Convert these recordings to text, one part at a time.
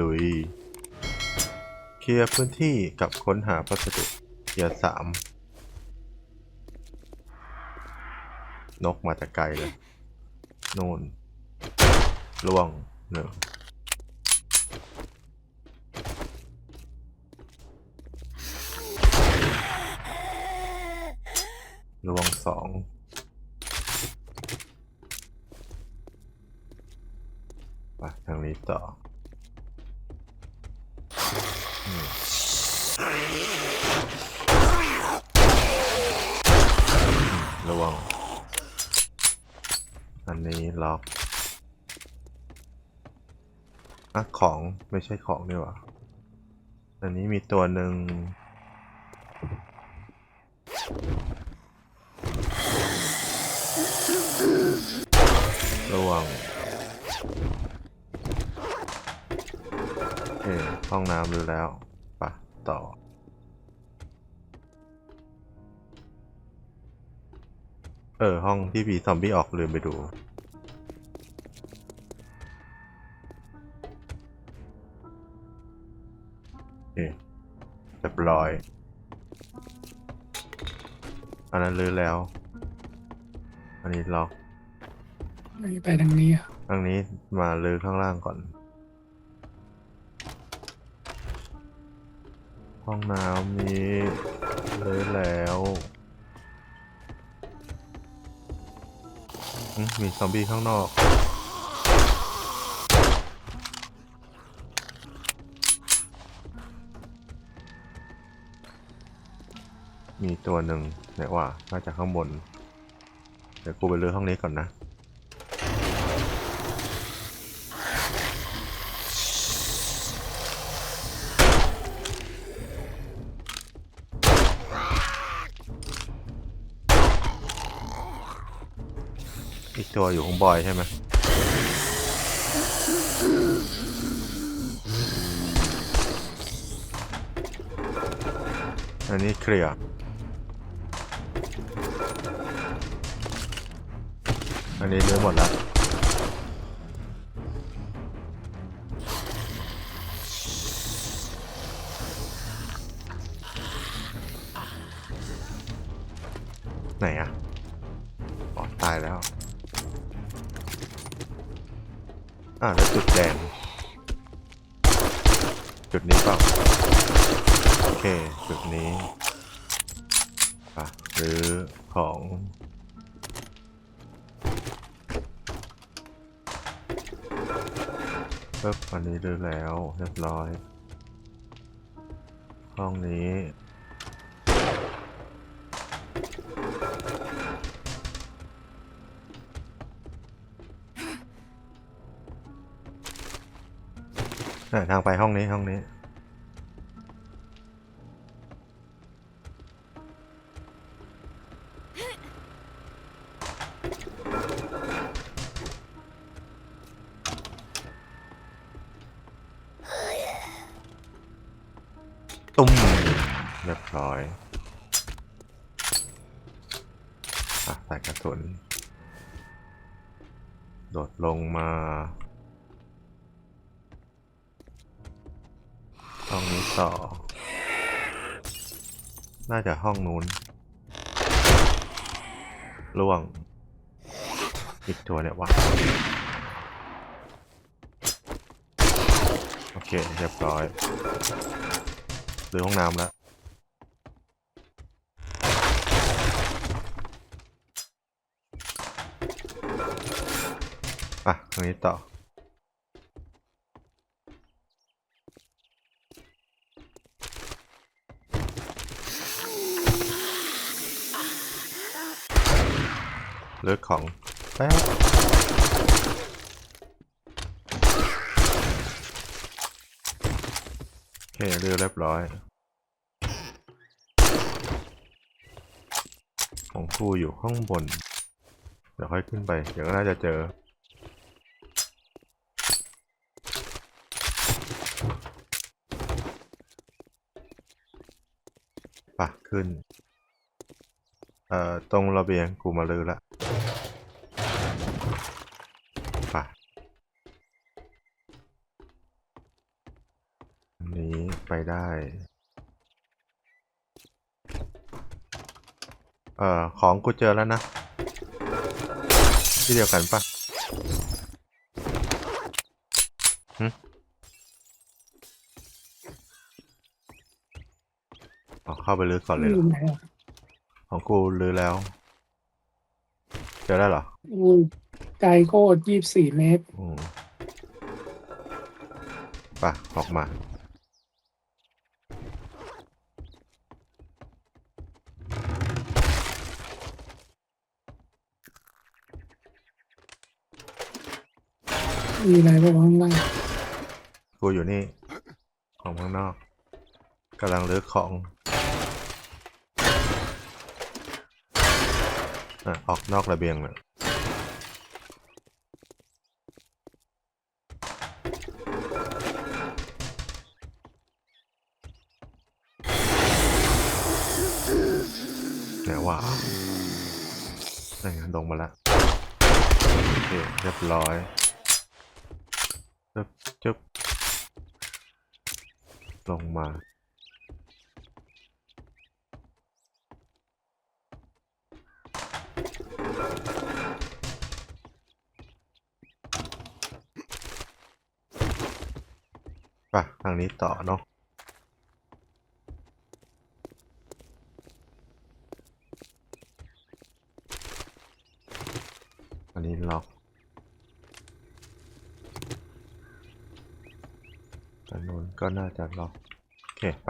ลุย เคลียร์พื้นที่กับค้นหาพัสดุเกียร์สามนกมาแต่ไกลเลยนู่นล่วงหนึ่งล่วงสองไปทางนี้ต่อ ระวัง อันนี้ล็อกอะของไม่ใช่ของนี่หว่าอันนี้มีตัวหนึ่งระวังโอเคห้องน้ำรู้แล้ว ต่อ เออ ห้องที่ผีซอมบี้ออกลืมไปดูโอเคเรียบร้อย อันนั้นลือแล้ว อันนี้ล็อกไปทางนี้อะทางนี้มาลือข้างล่างก่อน ห้องน้ำนี้ลือแล้วมมีซอมบี้ข้างนอก มีตัวหนึ่งไหนว่าน่าจะข้างบน เดี๋ยวกูไปเลือห้องนี้ก่อนนะ ตัวอยู่ของบอยใช่ไหมอันนี้เคลียร์อันนี้เลือหมดแล้ว อ่าแล้วจุดแดง จุดนี้เปล่าโอเค จุดนี้ปะหรือของปึ๊บอันนี้ดูแล้ว เรียบร้อย ห้องนี้ ทางไปห้องนี้ห้องนี้ ตุ้มเรียบร้อยอะใส่กระสุน โดดลงมา ห้องนี้ ต่อ น่าจะห้องนู้นล่วงอีกตัวเนี่ยวะโอเคเรียบร้อยหรือห้องน้ำแล้วอะทางนี้ต่อ เลือกของแป๊บโอเคเรือเรียบร้อยของกูอยู่ข้างบน เดี๋ยวค่อยขึ้นไป เดี๋ยวก็น่าจะเจอปะขึ้น เอ่อ ตรงระเบียงกูมาลือละ ไปได้ เอ่อ ของกูเจอแล้วนะ ที่เดียวกันปะหึอ๋อเข้าไปลึกก่อนเลยเหรอยู่อไหนอะของกูลือแล้ว เจอได้เหรออุ้ยไกลโคตรยี่สิบสี่เมตร อืมไปะออกมา มีอะไรบ้างข้างล่างกูอยู่นี่ ของข้างนอกกำลังรื้อของอะออกนอกระเบียงเลยไหนว่าไหนไงลงมาแล้วเรียบร้อยจึ๊บจึ๊บ ลงมาไปทางนี้ต่อเนาะอันนี้ล็อกอัน็น่าจะล็อกโอเคไป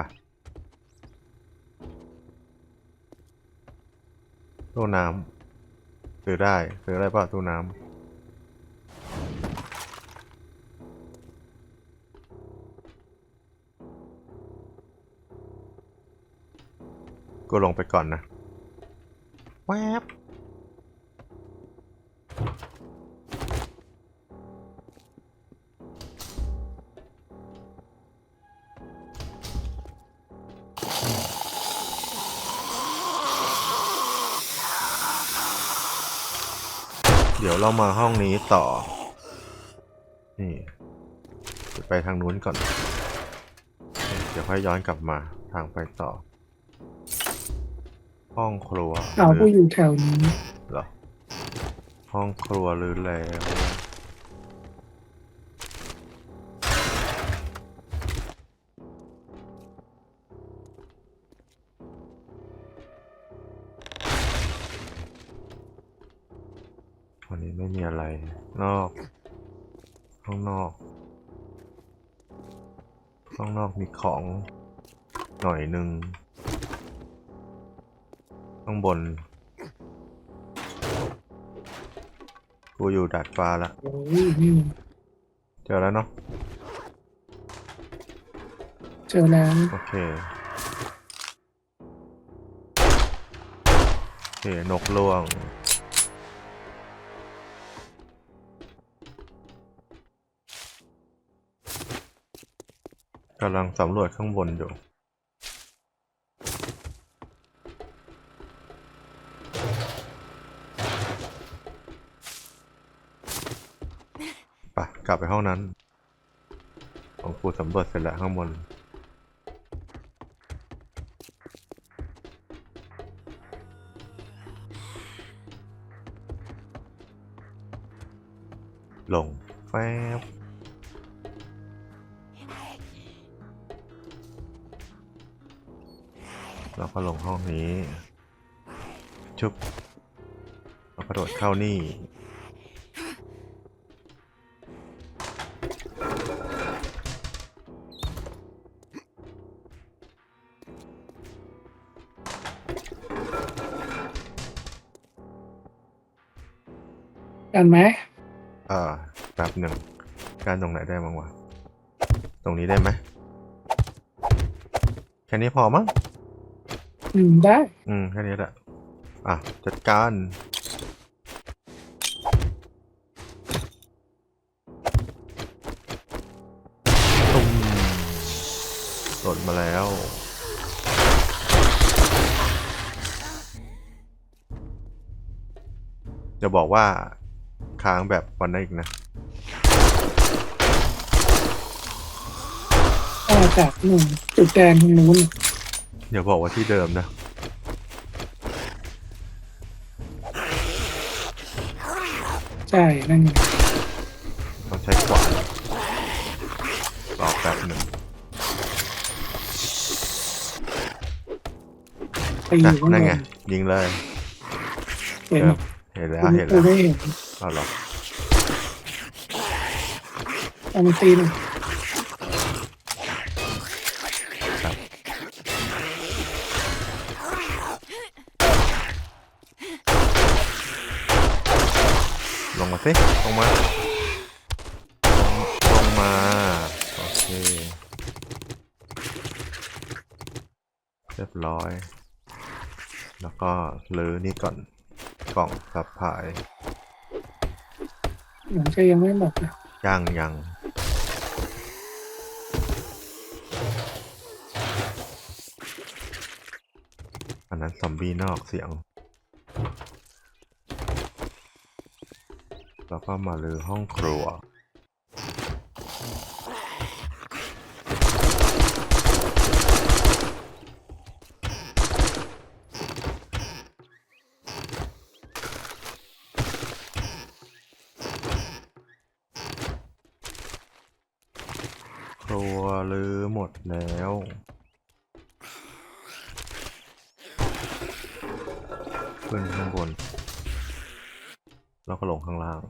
ตู้น้ำซื้อได้ซื้อได้ป่ะตู้น้ำกูลงไปก่อนนะ แวบ เดี๋ยวเรามาห้องนี้ต่อ นี่จะไปทางนู้นก่อน เดี๋ยวค่อยย้อนกลับมาทางไปต่อ ห้องครัวอ้าวหรืกูอยู่แถวนี้ เหรอ ห้องครัวหรือแล้ว วันนี้ไม่มีอะไร นอก ข้างนอก ข้างนอกมีของหน่อยหนึ่งข้างบน กูอยู่ดาดฟ้าละโอ้ยนี่เจอแล้วเนาะเจอแล้วโอเค โอเคนกล่วง กำลังสำรวจข้างบนอยู่ ไปกลับไปห้องนั้น ของกูสำรวจเสร็จแล้วข้างบน ลงแฟบ แล้วก็ลงห้องนี้ ชุบแล้วกระโดดเข้านี่ กันไหมอ่าแป๊บหนึ่ง การตรงไหนได้บ้างวะ ตรงนี้ได้ไหมแค่นี้พอมั้ง อืมได้ อืมแค่นี้แหละ อะ จัดการ ตุ้มหล่นมาแล้ว จะบอกว่าค้างแบบวันนั้นอีกนะอ่าจากนู่นจุดแดงตรงนู้น เดี๋ยวบอกว่าที่เดิมนะใช่ นั่นไงต้องใช้ขวานรอแป๊บหนึ่งไปอนะยู่ข้างบนั่นนไงยิงเลยเห็นเห็นแล้วกูเห็นกูแล้วไม่เห็นเอาเหรอ เอามันตีหนึ่ง ลงมา สิ ลงมาลงลงมา โอเค เรียบร้อย แล้วก็ลื้อนี่ก่อน กล่องสับผาย เหมือนจะยังไม่หมดนะย่างยังอันนั้นซอมบี้นอกเสียง แล้ว ก็มาลือห้องครัว ครัวลือหมดแล้วขึ้นข้างบน แล้วก็ลงข้างล่าง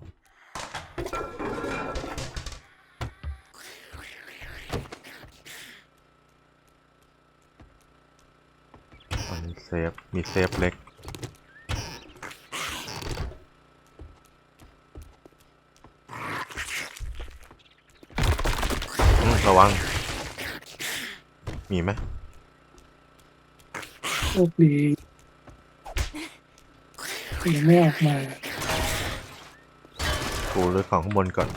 อันนี้เซฟ มีเซฟเล็กอืมระวัง มีไหมโชคดียังไม่ออกมา กูรื้อของข้างบนก่อน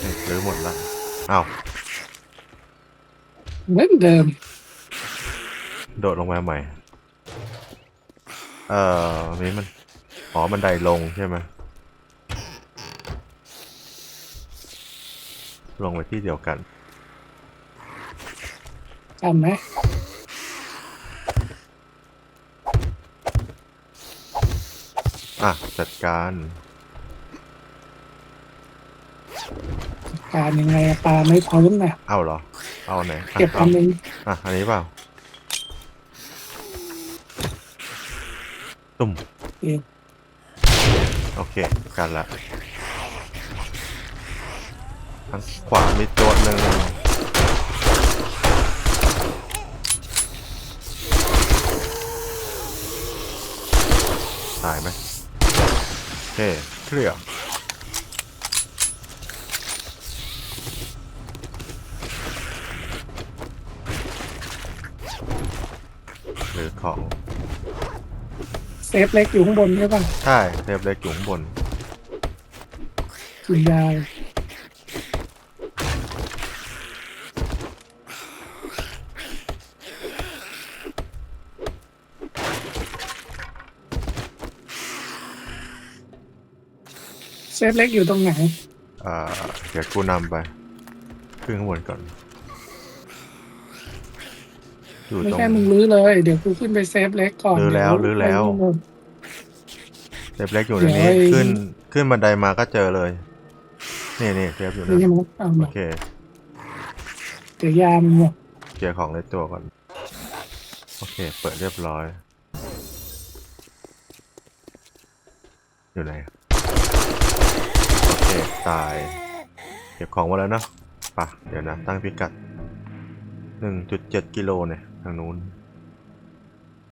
เฮ้ยรื้อหมดละ อ้าวเหมือนเดิม โดดลงมาใหม่ เอ่อนี่มันอ๋อบันไดลงใช่ไหมลงไปที่เดียวกันจำไหมอะ จัดการ การยังไงอะปลาไม่พ้นนะเอาเหรอ เอาไหนอะเก็บเอาอันนึงอะอันนี้เปล่าตุ่มเองโอเคกันละทางขวามีตัวหนึ่งตายไหมโอเคเคลียร์หรือ ของเซฟเล็กอยู่ข้างบนใช่ป่ะใช่เทปเล็กอยู่ข้างบนกินยาเซฟเล็กอยู่ตรงไหนอ่าเดี๋ยวกูนำไป ขึ้นข้างบนก่อน อยู่ไม่ตรง ใช่มึงรื้อเลย เดี๋ยวกูขึ้นไปเซฟเล็กก่อนรื้อแล้วเดี๋ยรื้อแล้วไปข้างบนเทปเล็กอยู่ในนี้เดี๋ยวไอ้ ขึ้นขึ้นบันไดมาก็เจอเลย นี่นี่เทปอยู่นี่นะใช่ไหมเอาโอมาเคเดี๋ยวยามันหมดเคลียร์ของในตัวก่อน โอเค เปิดเรียบร้อย อยู่ไหนโอเคตาย เก็บของมาแล้วเนาะไปะเดี๋ยวนะ ตั้งพิกัด 1.7กิโลเนี่ย ทางนู้น